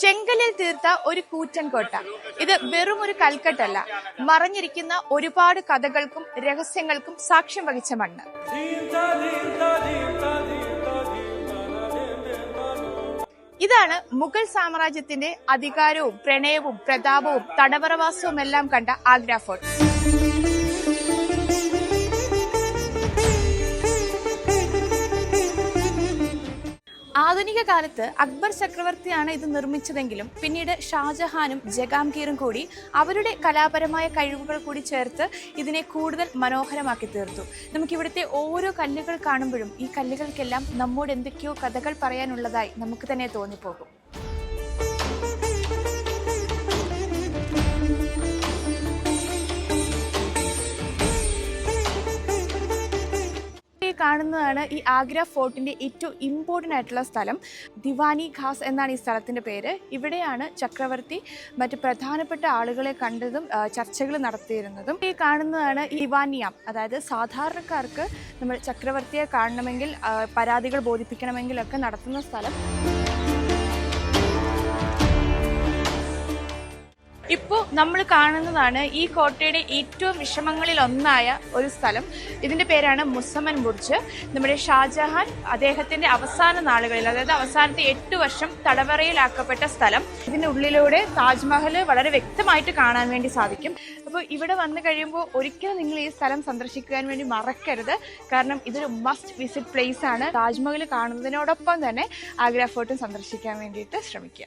ചെങ്കല്ലിൽ തീർത്ത ഒരു കൂറ്റൻ കോട്ട ഇത് വെറും ഒരു കൽക്കെട്ടല്ല. മറഞ്ഞിരിക്കുന്ന ഒരുപാട് കഥകൾക്കും രഹസ്യങ്ങൾക്കും സാക്ഷ്യം വഹിച്ച മണ്ണ്. ഇതാണ് മുഗൾ സാമ്രാജ്യത്തിന്റെ അധികാരവും പ്രണയവും പ്രതാപവും തടവറവാസവും എല്ലാം കണ്ട ആഗ്ര ഫോർട്ട്. ആധുനിക കാലത്ത് അക്ബർ ചക്രവർത്തിയാണ് ഇത് നിർമ്മിച്ചതെങ്കിലും പിന്നീട് ഷാജഹാനും ജഗാംഗീറും കൂടി അവരുടെ കലാപരമായ കഴിവുകൾ കൂടി ചേർത്ത് ഇതിനെ കൂടുതൽ മനോഹരമാക്കി തീർത്തു. നമുക്ക് ഇവിടുത്തെ ഓരോ കല്ലുകൾ കാണുമ്പോഴും ഈ കല്ലുകൾക്കെല്ലാം നമ്മോട് എന്തൊക്കെയോ കഥകൾ പറയാനുള്ളതായി നമുക്ക് തന്നെ തോന്നിപ്പോകും. കാണുന്നതാണ് ഈ ആഗ്ര ഫോർട്ടിന്റെ ഏറ്റവും ഇമ്പോർട്ടന്റ് ആയിട്ടുള്ള സ്ഥലം. ദിവാനി ഖാസ് എന്നാണ് ഈ സ്ഥലത്തിന്റെ പേര്. ഇവിടെയാണ് ചക്രവർത്തി മറ്റ് പ്രധാനപ്പെട്ട ആളുകളെ കണ്ടതും ചർച്ചകൾ നടത്തിയിരുന്നതും. ഈ കാണുന്നതാണ് ഈ ദിവാനിയാം. അതായത് സാധാരണക്കാർക്ക് നമ്മൾ ചക്രവർത്തിയെ കാണണമെങ്കിൽ പരാതികൾ ബോധിപ്പിക്കണമെങ്കിലൊക്കെ നടത്തുന്ന സ്ഥലം. ഇപ്പോൾ നമ്മൾ കാണുന്നതാണ് ഈ കോട്ടയുടെ ഏറ്റവും വിഷമങ്ങളിൽ ഒന്നായ ഒരു സ്ഥലം. ഇതിന്റെ പേരാണ് മുസമ്മൻ ബുർജ്. നമ്മുടെ ഷാജഹാൻ അദ്ദേഹത്തിന്റെ അവസാന നാളുകളിൽ അതായത് അവസാനത്തെ എട്ട് വർഷം തടവറയിലാക്കപ്പെട്ട സ്ഥലം. ഇതിന്റെ ഉള്ളിലൂടെ താജ്മഹൽ വളരെ വ്യക്തമായിട്ട് കാണാൻ വേണ്ടി സാധിക്കും. അപ്പോൾ ഇവിടെ വന്നു കഴിയുമ്പോൾ ഒരിക്കലും നിങ്ങൾ ഈ സ്ഥലം സന്ദർശിക്കാൻ വേണ്ടി മറക്കരുത്. കാരണം ഇതൊരു മസ്റ്റ് വിസിറ്റ് പ്ലേസ് ആണ്. താജ്മഹൽ കാണുന്നതിനോടൊപ്പം തന്നെ ആഗ്ര ഫോർട്ടും സന്ദർശിക്കാൻ വേണ്ടിയിട്ട് ശ്രമിക്കുക.